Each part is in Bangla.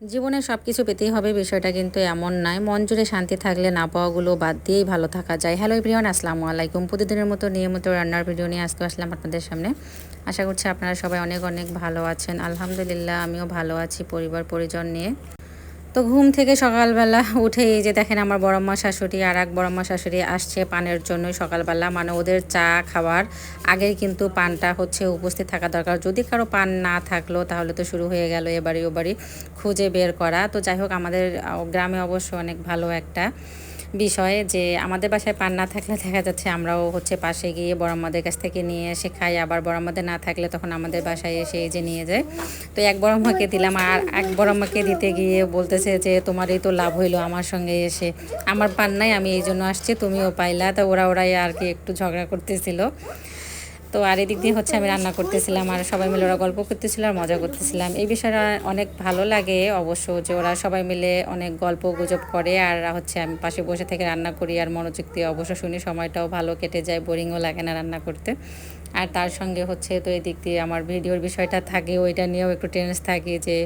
জীবনে সব কিছু পেতেই হবে, বিষয়টা কিন্তু এমন নয়। মন জুড়ে শান্তি থাকলে না পাওয়াগুলো বাদ দিয়েই ভালো থাকা যায়। হ্যালো এভরিওয়ান আসসালামু আলাইকুম। প্রতিদিনের মতো নিয়মিত রান্নার ভিডিও নিয়ে আসতে আসলাম আপনাদের সামনে। আশা করছি আপনারা সবাই অনেক অনেক ভালো আছেন। আলহামদুলিল্লাহ, আমিও ভালো আছি পরিবার পরিজন নিয়ে। তো ঘুম থেকে সকালবেলা উঠে এই যে দেখেন আমার বড়ম্মা শাশুড়ি আর এক বড়ম্মা শাশুড়ি আসছে পানের জন্য সকালবেলা। মানে ওদের চা খাওয়ার আগে কিন্তু পানটা হচ্ছে উপস্থিত থাকা দরকার। যদি কারও পান না থাকল তাহলে তো শুরু হয়ে গেল এবারে ওবারই খুঁজে বের করা। তো যাই হোক, আমাদের গ্রামে অবশ্য অনেক ভালো একটা বিষয় যে আমাদের বাসায় পান না থাকলে দেখা যাচ্ছে আমরাও হচ্ছে পাশে গিয়ে বড়ম্মাদের কাছ থেকে নিয়ে এসে খাই। আবার বড়ম্মাদের না থাকলে তখন আমাদের বাসায় এসে যে নিয়ে যায়। তো এক বড়ম্মাকে দিলাম আর এক বড়ম্মাকে দিতে গিয়ে বলতেছে যে, তোমারই তো লাভ হইল আমার সঙ্গে এসে। আমার পান নাই, আমি এই জন্য আসছি, তুমিও পাইলা। তো ওরা ওরাই আর কি একটু ঝগড়া করতেছিল। তো আর এদিক দিয়ে হচ্ছে আমি রান্না করতেছিলাম, আর সবাই মিলে ওরা গল্প করতেছিল আর মজা করতেছিলাম। এই বিষয়টা অনেক ভালো লাগে অবশ্য যে ওরা সবাই মিলে অনেক গল্প গুজব করে, আর হচ্ছে আমি পাশে বসে থেকে রান্না করি, আর মনোযোগ দিয়ে অবশ্য শুনি সময়টাও ভালো কেটে যায় বোরিংও লাগে না রান্না করতে। আর তার সঙ্গে হচ্ছে তো এই দিক দিয়ে আমার ভিডিওর বিষয়টা থাকে, ওইটা নিয়েও একটু টেন্স থাকে যে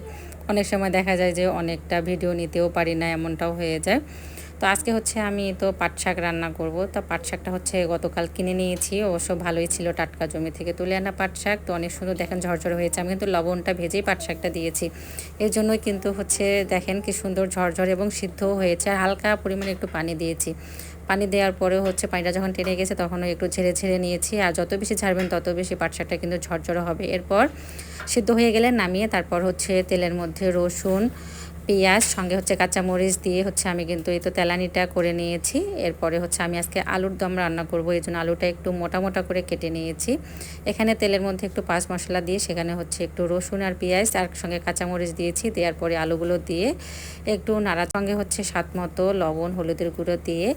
অনেক সময় দেখা যায় যে অনেকটা ভিডিও নিতেও পারি না, এমনটাও হয়ে যায়। তো আজকে হচ্ছে আমি তো পাট শাক রান্না করব। তো পাট শাকটা হচ্ছে গতকাল কিনে নিয়েছি, অবশ্য ভালোই ছিল টাটকা জমি থেকে তুলে আনা পাট শাক। তো অনেক সুন্দর দেখেন ঝরঝর হয়েছে, আমি কিন্তু লবণটা ভেজেই পাট শাকটা দিয়েছি। এর জন্যই কিন্তু হচ্ছে দেখেন কি সুন্দর ঝরঝর এবং সিদ্ধও হয়েছে। আর হালকা পরিমাণে একটু পানি দিয়েছি। পানি দেওয়ার পরে হচ্ছে পানিটা যখন টেনে গেছে তখনও একটু ঝেড়ে ঝেড়ে নিয়েছি। আর যত বেশি ঝাড়বেন তত বেশি পাট শাকটা কিন্তু ঝরঝর হবে। এরপর সিদ্ধ হয়ে গেলে নামিয়ে তারপর হচ্ছে তেলের মধ্যে রসুন পেঁয়াজ, সঙ্গে হচ্ছে কাঁচামরিচ দিয়ে হচ্ছে আমি কিন্তু এই তো তেলানিটা করে নিয়েছি। এরপরে হচ্ছে আমি আজকে আলুর দম রান্না করব, এই জন্য আলুটা একটু মোটা মোটা করে কেটে নিয়েছি। এখানে তেলের মধ্যে একটু পাঁচ মশলা দিয়ে সেখানে হচ্ছে একটু রসুন আর পেঁয়াজ আর সঙ্গে কাঁচামরিচ দিয়েছি, দেওয়ার পরে আলুগুলো দিয়ে একটু নাড়ার সঙ্গে হচ্ছে স্বাদ মতো লবণ, হলুদের গুঁড়ো দিয়ে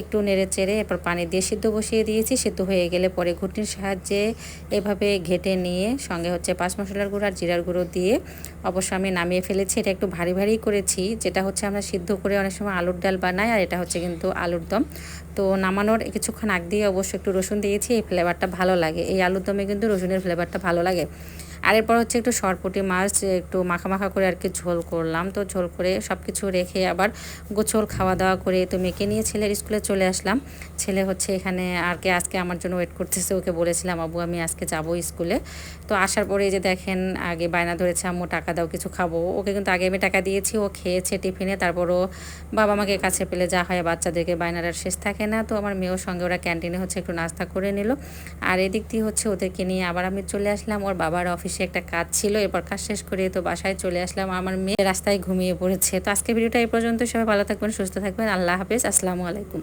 একটু নেড়ে চেড়ে এরপর পানি দিয়ে সিদ্ধ বসিয়ে দিয়েছি। সিদ্ধ হয়ে গেলে পরে ঘুটনির সাহায্যে এভাবে ঘেটে নিয়ে সঙ্গে হচ্ছে পাঁচ মশলার গুঁড়ো আর জিরার গুঁড়ো দিয়ে অবশ্য আমি নামিয়ে ফেলেছি, এটা একটু ভারী ভারী করেছি, যেটা হচ্ছে আমরা সিদ্ধ করে অনেক সময় আলুর ডাল বানাই, আর এটা হচ্ছে কিন্তু আলুর দম। তো নামানোর কিছুক্ষণ আগ দিয়ে অবশ্য একটু রসুন দিয়েছি, এই ফ্লেভারটা ভালো লাগে। এই আলুর দমে কিন্তু রসুনের ফ্লেভারটা ভালো লাগে। আর এরপর হচ্ছে একটু সরপুটি মাছ, একটু মাখা করে আর কি ঝোল করলাম। তো ঝোল করে সব কিছু রেখে আবার গোছল খাওয়া দাওয়া করে তো মেয়েকে নিয়ে ছেলের স্কুলে চলে আসলাম। ছেলে হচ্ছে এখানে আর কি আজকে আমার জন্য ওয়েট করতেছে, ওকে বলেছিলাম, আবু, আমি আজকে যাব স্কুলে। তো আসার পরে যে দেখেন, আগে বায়না ধরেছে, আম্মু, টাকা দাও, কিছু খাব। ওকে কিন্তু আগে আমি টাকা দিয়েছি, ও খেয়েছে টিফিনে, তারপর ও বাবা মাকে কাছে পেলে যা হয়, বাচ্চাদেরকে বায়নার শেষ থাকে না। তো আমার মেয়ের সঙ্গে ওরা ক্যান্টিনে হচ্ছে একটু নাস্তা করে নিল। আর এদিক দিয়ে হচ্ছে ওদেরকে নিয়ে আবার আমি চলে আসলাম, ওর বাবার অফিস অফিসে একটা কাজ ছিল, এরপর কাজ শেষ করে তো বাসায় চলে আসলাম। আমার মেয়ে রাস্তায় ঘুমিয়ে পড়েছে। তো আজকে ভিডিওটা এই পর্যন্ত সবাই ভালো থাকবেন, সুস্থ থাকবেন। আল্লাহ হাফেজ। আসসালামু আলাইকুম।